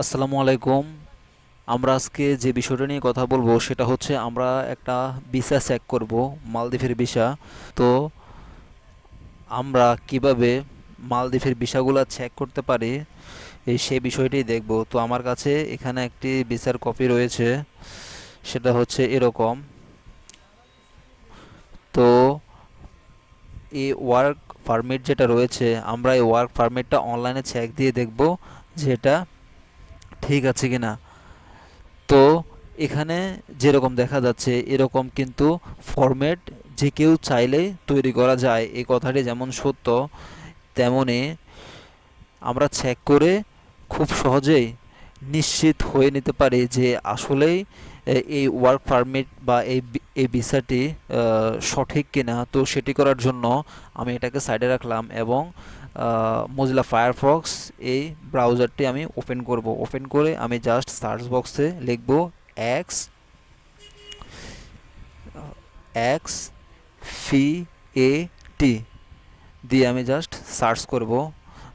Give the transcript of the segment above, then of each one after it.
আসসালামু আলাইকুম। আমরা আজকে যে বিষয়টা নিয়ে কথা বলব সেটা হচ্ছে আমরা একটা ভিসা চেক করব, মালদ্বীপের ভিসা। তো আমরা কীভাবে মালদ্বীপের ভিসাগুলো চেক করতে পারি, এই সেই বিষয়টি দেখব। তো আমার কাছে এখানে একটি ভিসার কপি রয়েছে, সেটা হচ্ছে এরকম। তো এই ওয়ার্ক পারমিট যেটা রয়েছে, আমরা এই ওয়ার্ক পারমিটটা অনলাইনে চেক দিয়ে দেখব যে এটা ঠিক আছে কি না তো এখানে যেরকম দেখা যাচ্ছে, এরকম কিন্তু ফরম্যাট যে কেউ চাইলেই তৈরি করা যায়। এই কথাটি যেমন সত্য, তেমনি আমরা চেক করে খুব সহজেই নিশ্চিত হয়ে নিতে পারি যে আসলেই এই ওয়ার্ক পারমিট বা এই এই ভিসাটি সঠিক কিনা। তো সেটি করার জন্য আমি এটাকে সাইডে রাখলাম এবং মজিলা ফায়ারফক্স এই ব্রাউজারটি আমি ওপেন করব। ওপেন করে আমি জাস্ট সার্চ বক্সে লিখব এক্স এক্স ফি এ টি দিয়ে আমি জাস্ট সার্চ করব।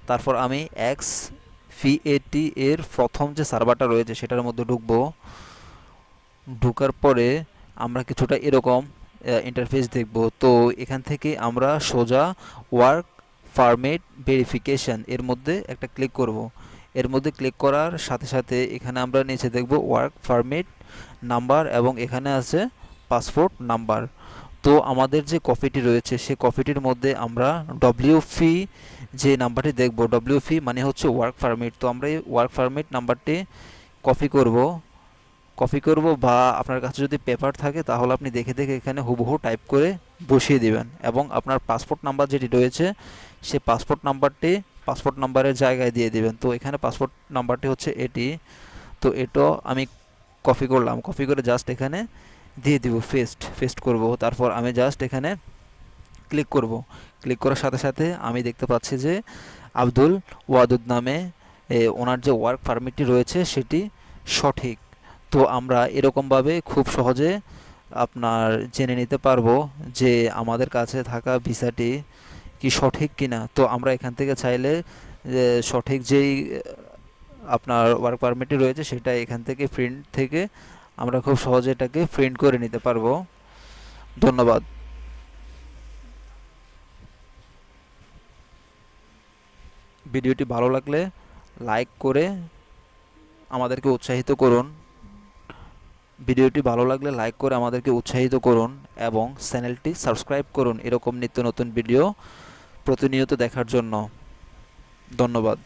তারপর আমি এক্স ফি এ টি এর প্রথম যে সার্ভারটা রয়েছে সেটার মধ্যে ঢুকবো। ঢোকার পরে আমরা কিছুটা এরকম ইন্টারফেস দেখব। তো এখান থেকে আমরা সোজা ওয়ার্ক পারমিট ভেরিফিকেশন এর মধ্যে একটা ক্লিক করব। এর মধ্যে ক্লিক করার সাথে সাথে এখানে আমরা নিচে দেখব ওয়ার্ক ফার্মেট নাম্বার এবং এখানে আছে পাসপোর্ট নাম্বার তো আমাদের যে কপিটি রয়েছে সেই কপিটির মধ্যে আমরা ডব্লিউ ফি যে নাম্বারটি দেখব ডব্লিউ ফি মানে হচ্ছে ওয়ার্ক পারমিট তো আমরা এই ওয়ার্ক পারমিট নাম্বারটি কপি করব। কপি করব বা আপনার কাছে যদি পেপার থাকে তাহলে আপনি দেখে দেখে এখানে হুবহু টাইপ করে বসিয়ে দিবেন এবং আপনার পাসপোর্ট নাম্বার যেটি রয়েছে সেই পাসপোর্ট নাম্বারটি পাসপোর্ট নাম্বারের জায়গায় দিয়ে দিবেন। তো এখানে পাসপোর্ট নাম্বারটি হচ্ছে এটি। তো এটাও আমি কপি করলাম। কপি করে জাস্ট এখানে দিয়ে দিব ফেস্ট ফেস্ট করব। তারপর আমি জাস্ট এখানে ক্লিক করব। ক্লিক করার সাথে সাথে আমি দেখতে পাচ্ছি যে আব্দুল ওয়াদুদ নামে ওনার যে ওয়ার্ক পারমিটটি রয়েছে সেটি সঠিক। তো আমরা এরকমভাবে খুব সহজে আপনার জেনে নিতে পারব যে আমাদের কাছে থাকা ভিসাটি কি সঠিক কিনা। তো আমরা এখান থেকে চাইলে সঠিক যেই, আপনার ওয়ার্ক পারমিটটি রয়েছে সেটা এখান থেকে প্রিন্ট থেকে আমরা খুব সহজে এটাকে প্রিন্ট করে নিতে পারব। ধন্যবাদ। ভিডিওটি ভালো লাগলে লাইক করে আমাদেরকে উৎসাহিত করুন। ভিডিওটি ভালো লাগলে লাইক করে আমাদেরকে উৎসাহিত করুন এবং চ্যানেলটি সাবস্ক্রাইব করুন এরকম নিত্য নতুন ভিডিও প্রতিনিয়ত দেখার জন্য। ধন্যবাদ।